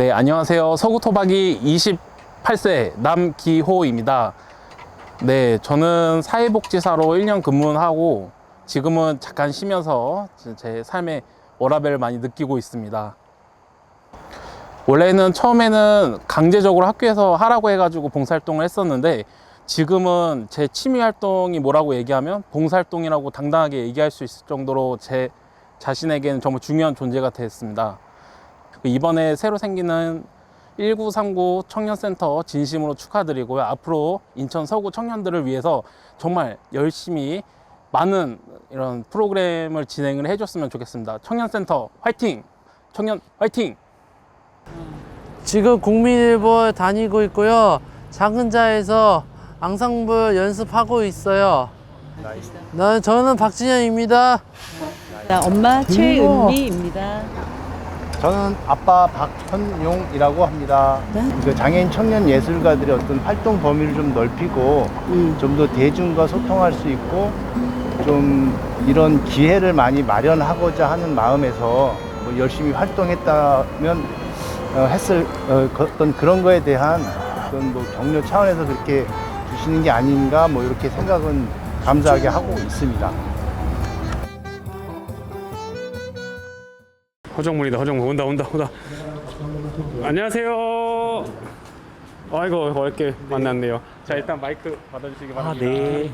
네, 안녕하세요. 서구토박이 28세 남기호입니다. 네, 저는 사회복지사로 1년 근무하고 지금은 잠깐 쉬면서 제 삶의 워라밸을 많이 느끼고 있습니다. 원래는 처음에는 강제적으로 학교에서 하라고 해가지고 봉사활동을 했었는데 지금은 제 취미 활동이 뭐라고 얘기하면 봉사활동이라고 당당하게 얘기할 수 있을 정도로 제 자신에게는 정말 중요한 존재가 됐습니다. 이번에 새로 생기는 1939 청년센터 진심으로 축하드리고요. 앞으로 인천 서구 청년들을 위해서 정말 열심히 많은 이런 프로그램을 진행을 해줬으면 좋겠습니다. 청년센터 화이팅! 청년 화이팅! 지금 국민일보에 다니고 있고요. 장근자에서 앙상블 연습하고 있어요. 나 저는 박진현입니다. 자, 엄마 최은미입니다. 저는 아빠 박현용이라고 합니다. 그 장애인 청년 예술가들의 어떤 활동 범위를 좀 넓히고 좀더 대중과 소통할 수 있고 좀 이런 기회를 많이 마련하고자 하는 마음에서 뭐 열심히 활동했다면 어, 했을 어, 그 어떤 그런 거에 대한 어떤 뭐 격려 차원에서 그렇게 주시는 게 아닌가 뭐 이렇게 생각은 감사하게 하고 있습니다. 허정문이다 허정문 온다 온다 온다 안녕하세요 아이고 어렵게 만났네요 자 일단 마이크 받아주시기 아, 바랍니다 네.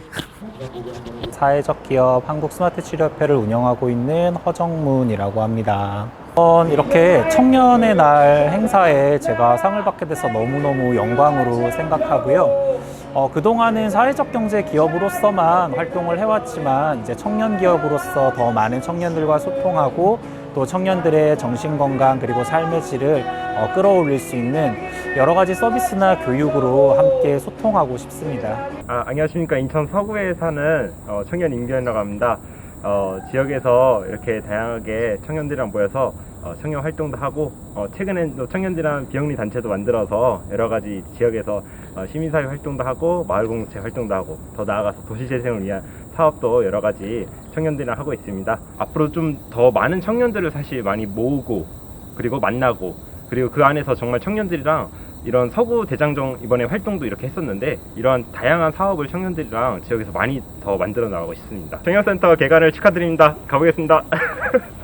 사회적 기업 한국 스마트 치료협회를 운영하고 있는 허정문이라고 합니다. 이번 이렇게 청년의 날 행사에 제가 상을 받게 돼서 너무너무 영광으로 생각하고요. 어, 그동안은 사회적 경제 기업으로서만 활동을 해왔지만 이제 청년 기업으로서 더 많은 청년들과 소통하고 또 청년들의 정신 건강 그리고 삶의 질을 어, 끌어올릴 수 있는 여러 가지 서비스나 교육으로 함께 소통하고 싶습니다. 아, 안녕하십니까. 인천 서구에 사는 어, 청년 임기현이라고 합니다. 어, 지역에서 이렇게 다양하게 청년들이랑 모여서 어, 청년 활동도 하고 어, 최근엔 또 청년들이랑 비영리 단체도 만들어서 여러 가지 지역에서 어, 시민사회 활동도 하고 마을 공동체 활동도 하고 더 나아가서 도시 재생을 위한 사업도 여러 가지 청년들이랑 하고 있습니다. 앞으로 좀 더 많은 청년들을 사실 많이 모으고 그리고 만나고 그리고 그 안에서 정말 청년들이랑 이런 서구 대장정 이번에 활동도 이렇게 했었는데 이러한 다양한 사업을 청년들이랑 지역에서 많이 더 만들어 나가고 싶습니다. 청년센터 개관을 축하드립니다. 가보겠습니다.